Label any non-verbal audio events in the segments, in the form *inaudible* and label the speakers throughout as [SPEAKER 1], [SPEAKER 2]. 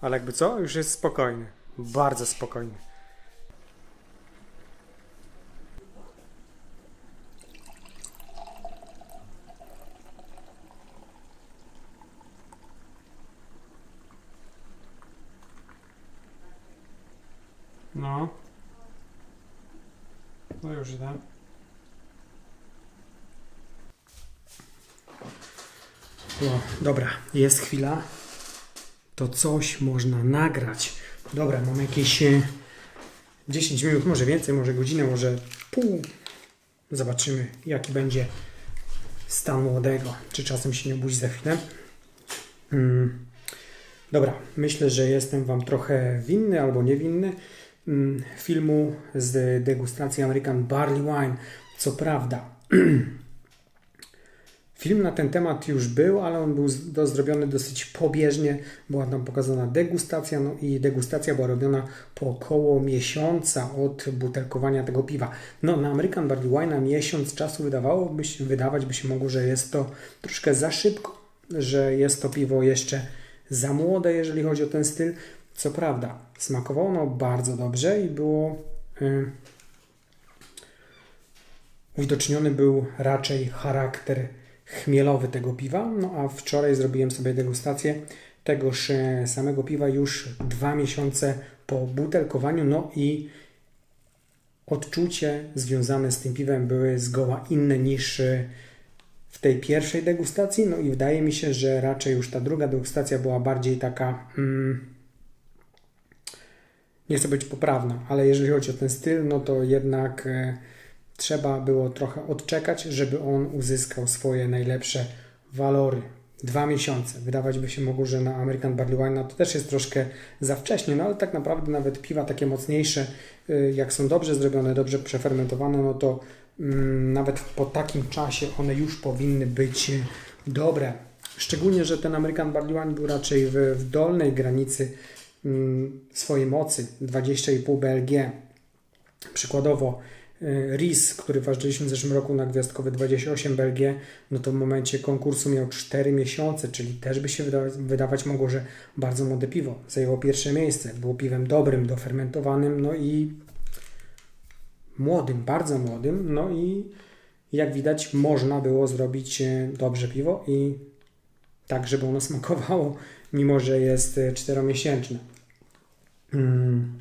[SPEAKER 1] Ale jakby co? Już jest spokojny. Bardzo spokojny. No. No już idę. O, dobra, jest chwila. To coś można nagrać. Dobra, mam jakieś e, 10 minut, może więcej, może godzinę, może pół. Zobaczymy, jaki będzie stan młodego. Czy czasem się nie obudzi za chwilę. Mm. Dobra, myślę, że jestem Wam trochę winny albo niewinny mm, filmu z degustacji American Barley Wine. Co prawda, *clears throat* film na ten temat już był, ale on był do, zrobiony dosyć pobieżnie. Była tam pokazana degustacja, no i degustacja była robiona po około miesiąca od butelkowania tego piwa. No, na American Barley Wine na miesiąc czasu wydawałoby się, wydawać by się mogło, że jest to troszkę za szybko, że jest to piwo jeszcze za młode, jeżeli chodzi o ten styl. Co prawda, smakowało ono bardzo dobrze i było. Y, uwidoczniony był raczej charakter chmielowy tego piwa. No a wczoraj zrobiłem sobie degustację tegoż e, samego piwa już dwa miesiące po butelkowaniu. No i odczucie związane z tym piwem były zgoła inne niż e, w tej pierwszej degustacji. No i wydaje mi się, że raczej już ta druga degustacja była bardziej taka. Mm, nie chcę być poprawna, ale jeżeli chodzi o ten styl, no to jednak e, trzeba było trochę odczekać, żeby on uzyskał swoje najlepsze walory. Dwa miesiące. Wydawać by się mogło, że na American Barley Wine to też jest troszkę za wcześnie, no ale tak naprawdę nawet piwa takie mocniejsze, y, jak są dobrze zrobione, dobrze przefermentowane, no to mm, nawet po takim czasie one już powinny być dobre. Szczególnie, że ten American Barley Wine był raczej w, w dolnej granicy mm, swojej mocy 20,5 BLG. Przykładowo RIS, który ważyliśmy w zeszłym roku na gwiazdkowy 28 BLG, no to w momencie konkursu miał 4 miesiące, czyli też by się wydawać, wydawać mogło, że bardzo młode piwo zajęło pierwsze miejsce. Było piwem dobrym, dofermentowanym, no i młodym, bardzo młodym, no i jak widać można było zrobić e, dobrze piwo i tak, żeby ono smakowało, mimo że jest e, czteromiesięczne. Mm.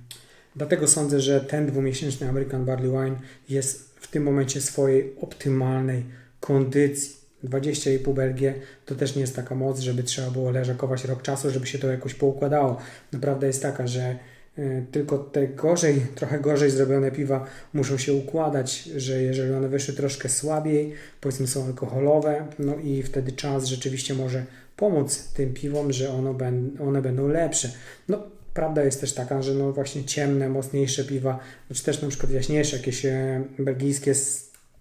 [SPEAKER 1] Dlatego sądzę, że ten dwumiesięczny American Barley Wine jest w tym momencie swojej optymalnej kondycji. 20,5 BLG to też nie jest taka moc, żeby trzeba było leżakować rok czasu, żeby się to jakoś poukładało. Naprawdę jest taka, że y, tylko te gorzej, *laughs* trochę gorzej zrobione piwa muszą się układać, że jeżeli one wyszły troszkę słabiej, powiedzmy są alkoholowe, no i wtedy czas rzeczywiście może pomóc tym piwom, że ono ben, one będą lepsze. No, prawda jest też taka, że no właśnie ciemne, mocniejsze piwa, czy też na przykład jaśniejsze, jakieś e, belgijskie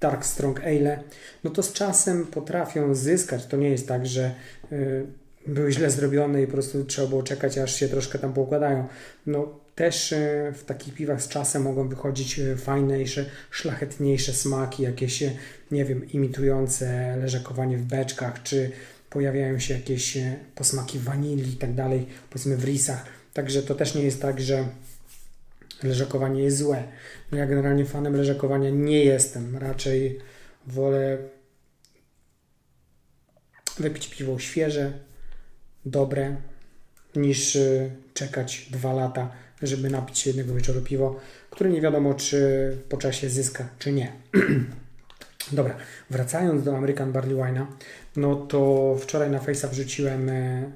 [SPEAKER 1] Dark Strong Ale, no to z czasem potrafią zyskać. To nie jest tak, że y, były źle zrobione i po prostu trzeba było czekać, aż się troszkę tam poukładają. No też y, w takich piwach z czasem mogą wychodzić fajniejsze, szlachetniejsze smaki, jakieś, nie wiem, imitujące leżakowanie w beczkach, czy pojawiają się jakieś posmaki wanilii i tak dalej, powiedzmy w risach. Także to też nie jest tak, że leżakowanie jest złe. No ja generalnie fanem leżakowania nie jestem. Raczej wolę wypić piwo świeże, dobre, niż y, czekać dwa lata, żeby napić się jednego wieczoru piwo, które nie wiadomo, czy po czasie zyska, czy nie. *clears throat* Dobra, wracając do American Barley Wine'a, no to wczoraj na Face'a wrzuciłem e,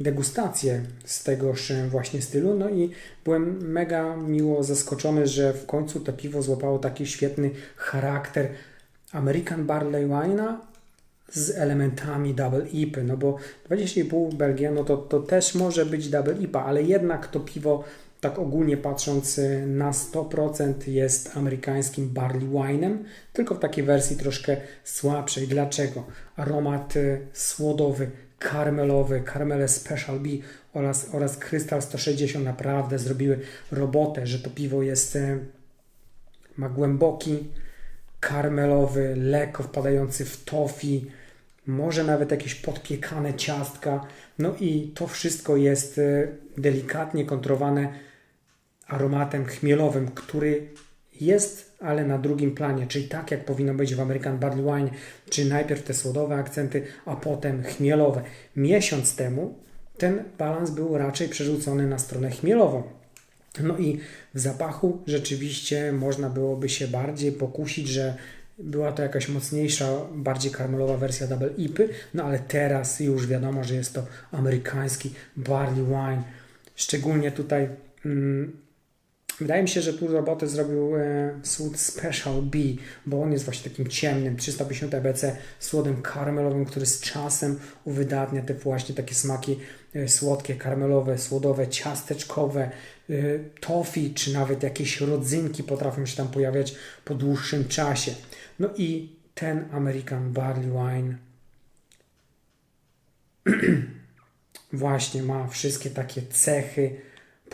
[SPEAKER 1] degustację z tegoż e, właśnie stylu, no i byłem mega miło zaskoczony, że w końcu to piwo złapało taki świetny charakter American Barley Wine'a z elementami Double IPy, no bo 20,5 Belgia, no to, to też może być Double IPA, ale jednak to piwo, tak ogólnie patrząc y, na 100% jest amerykańskim barley wine'em, tylko w takiej wersji troszkę słabszej. Dlaczego? Aromat y, słodowy, karmelowy, Carmele Special B oraz, oraz Crystal 160 naprawdę zrobiły robotę, że to piwo jest y, ma głęboki, karmelowy, lekko wpadający w tofi, może nawet jakieś podpiekane ciastka. No i to wszystko jest e, delikatnie kontrowane aromatem chmielowym, który jest, ale na drugim planie, czyli tak jak powinno być w American Barley Wine, czyli najpierw te słodowe akcenty, a potem chmielowe. Miesiąc temu ten balans był raczej przerzucony na stronę chmielową. No i w zapachu rzeczywiście można byłoby się bardziej pokusić, że była to jakaś mocniejsza, bardziej karmelowa wersja Double IPy, no ale teraz już wiadomo, że jest to amerykański barley wine. Szczególnie tutaj mm, wydaje mi się, że tu robotę zrobił e, słód Special B, bo on jest właśnie takim ciemnym, 350 EBC słodem karmelowym, który z czasem uwydatnia te właśnie takie smaki e, słodkie, karmelowe, słodowe, ciasteczkowe, e, czy nawet jakieś rodzynki potrafią się tam pojawiać po dłuższym czasie. No i ten American Barley Wine *clears throat* właśnie ma wszystkie takie cechy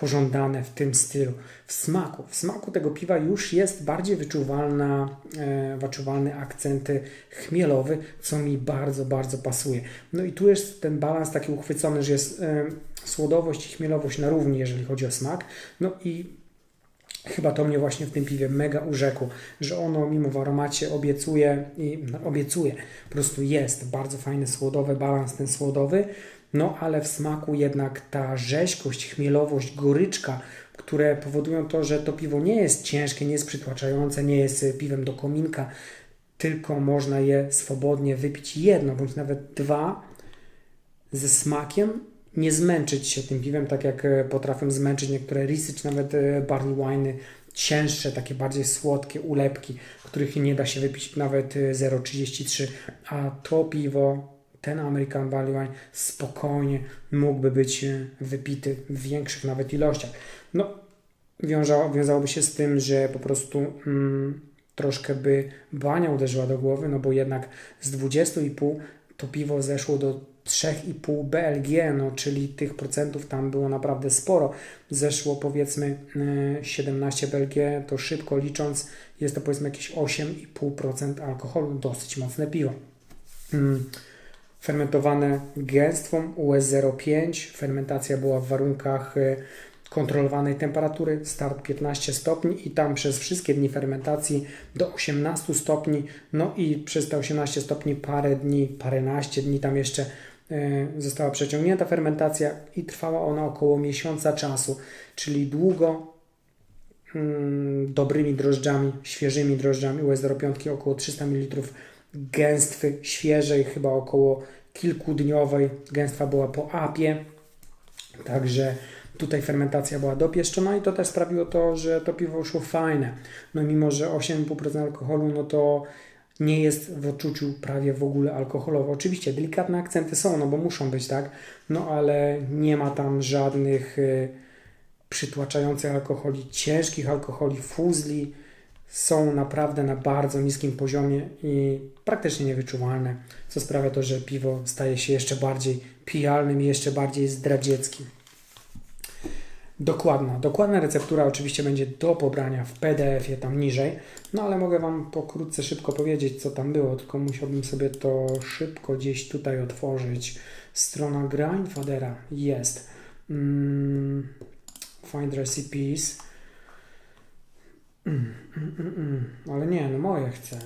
[SPEAKER 1] pożądane w tym stylu. W smaku, w smaku tego piwa już jest bardziej wyczuwalna, e, wyczuwalny akcent chmielowy, co mi bardzo, bardzo pasuje. No i tu jest ten balans taki uchwycony, że jest e, słodowość i chmielowość na równi, jeżeli chodzi o smak. No i Chyba to mnie właśnie w tym piwie mega urzekło, że ono mimo w aromacie obiecuje i no, obiecuje, po prostu jest bardzo fajny słodowy balans ten słodowy, no ale w smaku jednak ta rzeźkość, chmielowość, goryczka, które powodują to, że to piwo nie jest ciężkie, nie jest przytłaczające, nie jest piwem do kominka, tylko można je swobodnie wypić jedno bądź nawet dwa ze smakiem nie zmęczyć się tym piwem, tak jak e, potrafią zmęczyć niektóre risy, czy nawet e, barley wine'y, cięższe, takie bardziej słodkie ulepki, których nie da się wypić nawet 0,33, e, a to piwo, ten American Barley Wine spokojnie mógłby być wypity w większych nawet ilościach. No, wiązało, wiązałoby się z tym, że po prostu mm, troszkę by bania uderzyła do głowy, no bo jednak z 20,5 to piwo zeszło do 3,5 BLG, no, czyli tych procentów tam było naprawdę sporo. Zeszło powiedzmy 17 e, BLG, to szybko licząc jest to powiedzmy jakieś 8,5% alkoholu, dosyć mocne piwo. Fermentowane gęstwą US05, fermentacja była w warunkach e, kontrolowanej temperatury, start 15 stopni i tam przez wszystkie dni fermentacji do 18 stopni, no i przez te 18 stopni parę dni, paręnaście dni tam jeszcze E, została przeciągnięta fermentacja i trwała ona około miesiąca czasu, czyli długo mm, dobrymi drożdżami, świeżymi drożdżami US05 około 300 ml gęstwy, świeżej, chyba około kilkudniowej. Gęstwa była po apie, także tutaj fermentacja była dopieszczona i to też sprawiło to, że to piwo szło fajne. No mimo, że 8,5% alkoholu, no to nie jest w odczuciu prawie w ogóle alkoholowo. Oczywiście delikatne akcenty są, no bo muszą być, tak? No ale nie ma tam żadnych y, przytłaczających alkoholi, ciężkich alkoholi, fuzli. Są naprawdę na bardzo niskim poziomie i praktycznie niewyczuwalne, co sprawia to, że piwo staje się jeszcze bardziej pijalnym i jeszcze bardziej zdradzieckim. Dokładna, dokładna receptura oczywiście będzie do pobrania w PDF-ie tam niżej, no ale mogę Wam pokrótce szybko powiedzieć, co tam było, tylko musiałbym sobie to szybko gdzieś tutaj otworzyć. Strona Grindfadera jest. Mm, find recipes. Mm, mm, mm, ale nie, no moje chcę.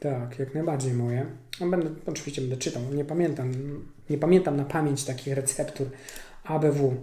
[SPEAKER 1] Tak, jak najbardziej moje. No będę, oczywiście będę czytał, nie pamiętam, nie pamiętam na pamięć takich receptur. ABW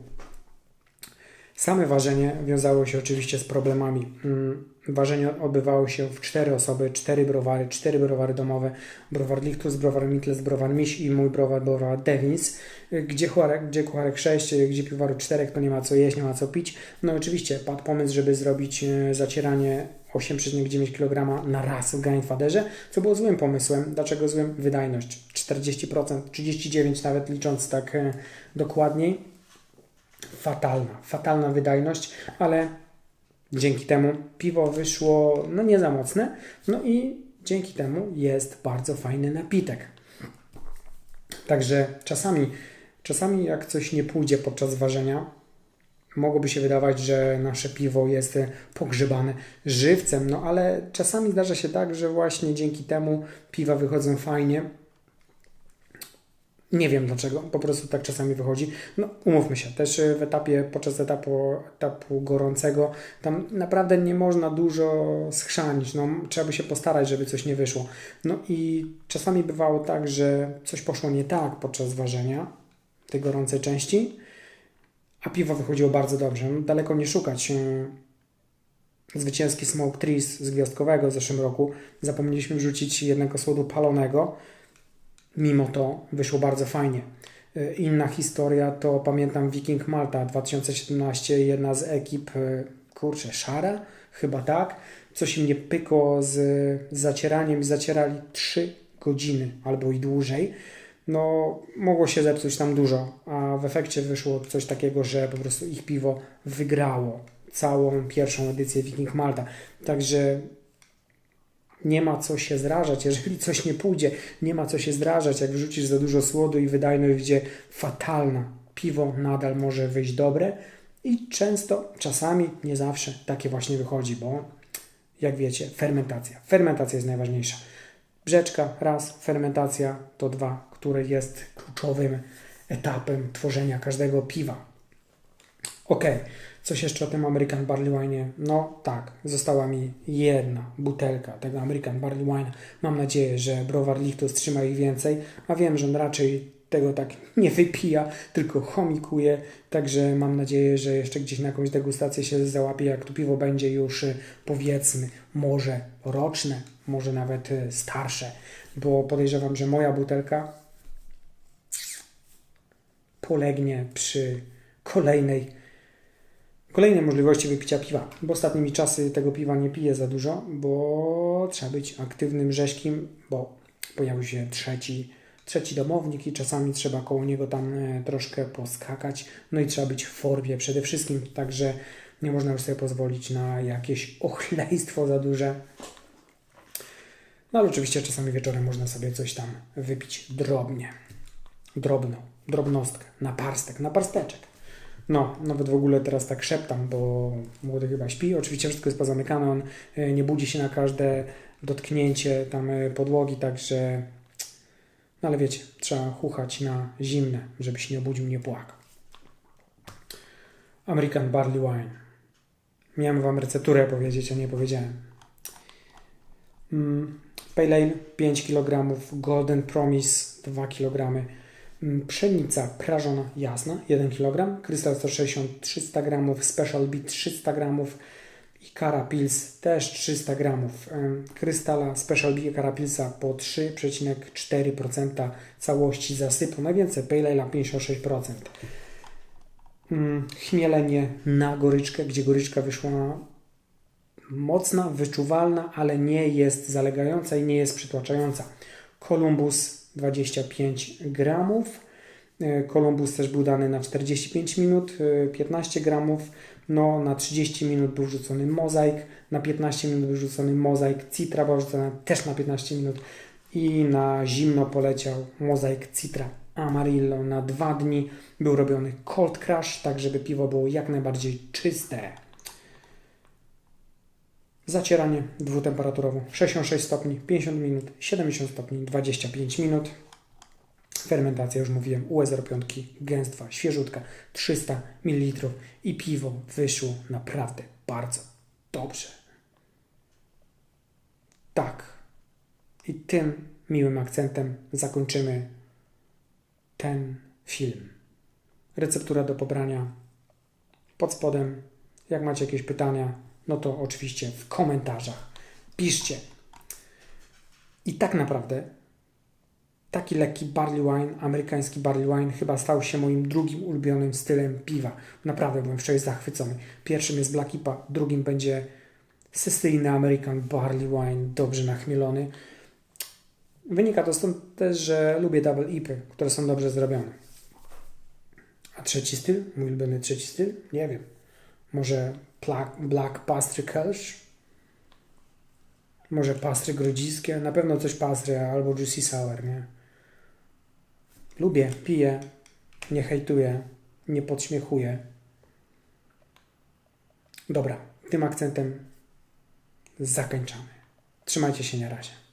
[SPEAKER 1] Same ważenie wiązało się oczywiście z problemami. Mm, ważenie odbywało się w cztery osoby, cztery browary, cztery browary domowe, browar Lichtus, browar Mitles, browar Miś i mój browar, browar Devins, gdzie kucharek, gdzie kucharek 6, gdzie piwowaru 4, to nie ma co jeść, nie ma co pić. No oczywiście padł pomysł, żeby zrobić e, zacieranie 8,9 kg na raz w Grindfaderze, co było złym pomysłem. Dlaczego złym? Wydajność 40%, 39% nawet licząc tak dokładniej fatalna, fatalna wydajność, ale dzięki temu piwo wyszło no nie za mocne, no i dzięki temu jest bardzo fajny napitek. Także czasami, czasami jak coś nie pójdzie podczas ważenia, mogłoby się wydawać, że nasze piwo jest pogrzebane żywcem, no ale czasami zdarza się tak, że właśnie dzięki temu piwa wychodzą fajnie, Nie wiem dlaczego, po prostu tak czasami wychodzi. No, umówmy się, też w etapie, podczas etapu, etapu gorącego, tam naprawdę nie można dużo schrzanić. No, trzeba by się postarać, żeby coś nie wyszło. No i czasami bywało tak, że coś poszło nie tak podczas ważenia tej gorącej części, a piwo wychodziło bardzo dobrze. No, daleko nie szukać. Zwycięski Smoke Trees z gwiazdkowego w zeszłym roku. Zapomnieliśmy wrzucić jednego słodu palonego Mimo to wyszło bardzo fajnie. E, inna historia to pamiętam Viking Malta 2017, jedna z ekip, e, kurczę, Szara? Chyba tak. Coś im nie pykło z, zacieraniem i zacierali 3 godziny albo i dłużej. No, mogło się zepsuć tam dużo, a w efekcie wyszło coś takiego, że po prostu ich piwo wygrało całą pierwszą edycję Viking Malta. Także nie ma co się zrażać, jeżeli coś nie pójdzie, nie ma co się zrażać, jak wrzucisz za dużo słodu i wydajność wyjdzie fatalna. Piwo nadal może wyjść dobre i często, czasami, nie zawsze takie właśnie wychodzi, bo jak wiecie, fermentacja. Fermentacja jest najważniejsza. Brzeczka raz, fermentacja to dwa, które jest kluczowym etapem tworzenia każdego piwa. Ok, Coś jeszcze o tym American Barley Wine? No tak, została mi jedna butelka tego American Barley Wine. Mam nadzieję, że browar Lichtus trzyma ich więcej, a wiem, że on raczej tego tak *laughs* nie wypija, tylko chomikuje, także mam nadzieję, że jeszcze gdzieś na jakąś degustację się załapie, jak to piwo będzie już y, powiedzmy może roczne, może nawet y, starsze, bo podejrzewam, że moja butelka polegnie przy kolejnej Kolejne możliwości wypicia piwa, bo ostatnimi czasy tego piwa nie piję za dużo, bo trzeba być aktywnym, rzeźkim, bo pojawił się trzeci, trzeci domownik i czasami trzeba koło niego tam e, troszkę poskakać, no i trzeba być w formie przede wszystkim, także nie można już sobie pozwolić na jakieś *laughs* ochlejstwo za duże. No ale oczywiście czasami wieczorem można sobie coś tam wypić drobnie, drobną, drobnostkę, na parstek, na parsteczek. No, nawet w ogóle teraz tak szeptam, bo młody chyba śpi. Oczywiście wszystko jest pozamykane, on e, nie budzi się na każde dotknięcie tam e, podłogi, także no ale wiecie, trzeba chuchać na zimne, żeby się nie obudził, nie płakał. American Barley Wine. Miałem Wam recepturę powiedzieć, a nie powiedziałem. Mm, Pale Ale 5 kg, Golden Promise 2 kg, pszenica prażona jasna 1 kg, krystal 160 300 g, special beat 300 g i Kara Pils też 300 g. Krystala Special Beat Pilsa po 3,4% całości zasypu, najwięcej Pale Ale 56%. Mm, chmielenie na goryczkę, gdzie goryczka wyszła mocna, wyczuwalna, ale nie jest zalegająca i nie jest przytłaczająca. Columbus 25 gramów. Kolumbus e, też był dany na 45 minut, 15 e, gramów. No, na 30 minut był wrzucony mozaik, na 15 minut był wrzucony mozaik, citra była wrzucona też na 15 minut i na zimno poleciał mozaik citra Amarillo na 2 dni. Był robiony cold crush, tak żeby piwo było jak najbardziej czyste. Zacieranie dwutemperaturowo 66 stopni 50 minut, 70 stopni 25 minut. Fermentacja, już mówiłem, UE05, gęstwa, świeżutka, 300 ml i piwo wyszło naprawdę bardzo dobrze. Tak. I tym miłym akcentem zakończymy ten film. Receptura do pobrania pod spodem. Jak macie jakieś pytania, no to oczywiście w komentarzach piszcie. I tak naprawdę taki lekki barley wine, amerykański barley wine chyba stał się moim drugim ulubionym stylem piwa. Naprawdę byłem wczoraj zachwycony. Pierwszym jest Black IPA, drugim będzie systyjny American barley wine, dobrze nachmielony. Wynika to stąd też, że lubię double IPy, które są dobrze zrobione. A trzeci styl? Mój ulubiony trzeci styl? Nie wiem. Może Black, Black Pastry Kelch? Może pastry grodziskie? Na pewno coś pastry albo Juicy Sour, nie? Lubię, piję, nie hejtuję, nie podśmiechuję. Dobra, tym akcentem zakończamy. Trzymajcie się na razie.